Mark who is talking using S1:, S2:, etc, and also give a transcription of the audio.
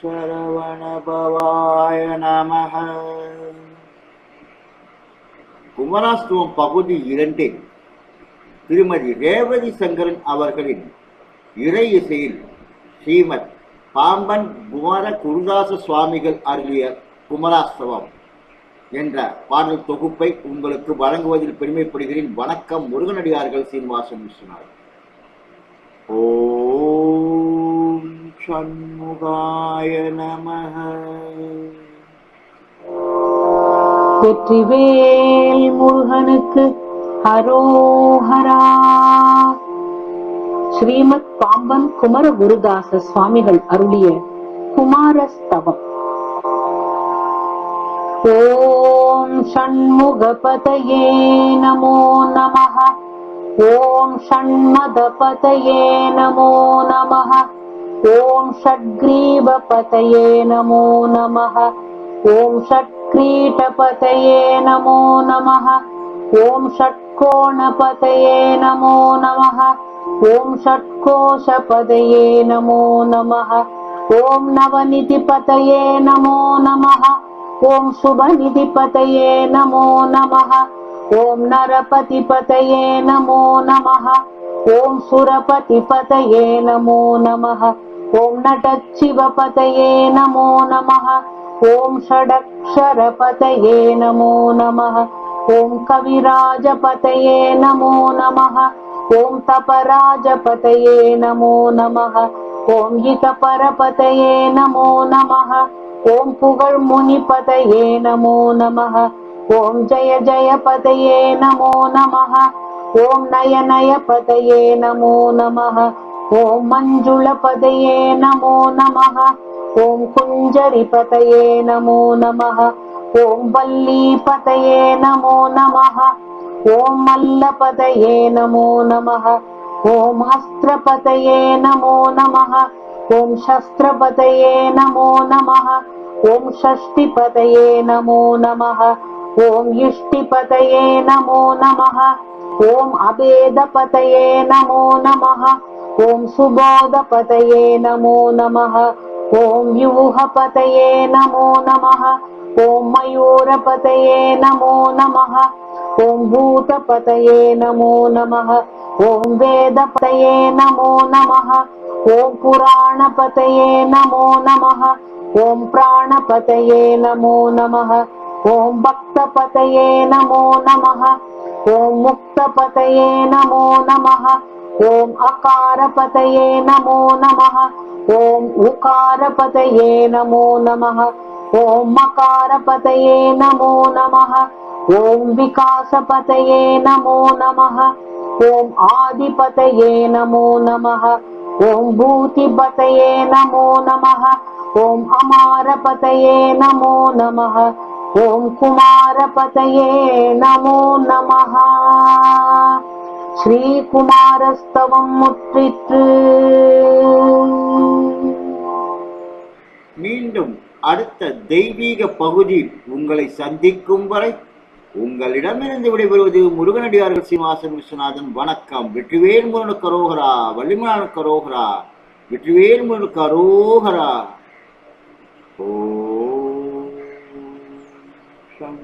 S1: சரவணபவாய நமக. குமராஸ்துவம் பகுதி இரண்டில் திருமதி ரேவதி சங்கரன் அவர்களின் இறை இசையில் ஸ்ரீமத் பாம்பன் குமார குருதாச சுவாமிகள் அருளிய குமராஸ்தவம் என்ற பாடல் தொகுப்பை உங்களுக்கு வழங்குவதில் பெருமைப்படுகிறேன். வணக்கம் முருகனடியார்கள் சீனிவாசன் விஸ்வநாதன். ஓம் சண்முகாய நமः
S2: வெற்றிவேல் முருகனுக்கு ஹரோஹரா ஸ்ரீமத் பாம்பன் குமர குருதாச சுவாமிகள் அருளிய குமாரஸ்தவம். ஓம் ஷண்முகபதயே நமோ நமः ஓம் ஷண்மதபதயே நமோ நமஹ. ॐ षड्ग्रीवपतये नमो नमः ॐ षट्क्रीटपतये नमो नमः ॐ षट्कोणपतये नमो नमः ॐ षट्कोशपदये नमो नमः ॐ नवनिधिपतये नमो नमः ॐ शुभनिधिपतये नमो नमः ॐ नरपतिपतये नमो नमः ॐ सुरपतिपतये नमो नमः ॐ नटच्छिवपतये नमो नमः ॐ षडक्षरपतये नमो नमः ॐ कविराजपतये नमो नमः ॐ तपराजपतये नमो नमः ॐ हितपरपतये नमो नमः ॐ पुगळ्मुनिपतये नमो नमः ॐ जय जयपतये नमो नमः ॐ नय नयपतये नमो नमः ॐ मञ्जुळपतये नमो नमः ॐ कुञ्जरिपतये नमो नमः ॐ वल्लीपतये नमो नमः ॐ मल्लपतये नमो नमः ॐ अस्त्रपतये नमो नमः ॐ शस्त्रपतये नमो नमः ॐ षष्टिपतये नमो नमः ॐ इष्टिपतये नमो नमः ॐ अभेदपतये नमो नमः ॐ सुबोधपतये नमो नमः ॐ व्यूहपतये नमो नमः ॐ मयूरपतये नमो नमः ॐ भूतपतये नमो नमः ॐ वेदपतये नमो नमः ॐ पुराणपतये नमो नमः ॐ प्राणपतये नमो नमः ॐ भक्तपतये नमो नमः ॐ मुक्तपतये नमो नमः ஓம் அகாரபதையே நமோ நமஹ. ஓம் உகாரபதையே நமோ நமஹ. ஓம் மகாரபதையே நமோ நமஹ. ஓம் விகாசபதையே நமோ நமஹ. ஓம் ஆதிபதையே நமோ நமஹ. ஓம் பூதிபதையே நமோ நமஹ. ஓம் அமாரபதையே நமோ நமஹ. ஓம் குமாரபதையே நமோ நமஹ. ஸ்ரீகுமாரஸ்தவம் முற்றிற்று.
S1: மீண்டும் அடுத்த தெய்வீக பகுதியில் உங்களை சந்திக்கும் வரை உங்களிடமிருந்து விடைபெறுவது முருகனடியார்கள் சீமாசன் விஸ்வநாதன். வணக்கம். வெற்றிவேல் முருகனு கரோகரா வள்ளிமலானுக்கு கரோகரா வெற்றிவேல் முருகனு கரோகரா ஓ சம்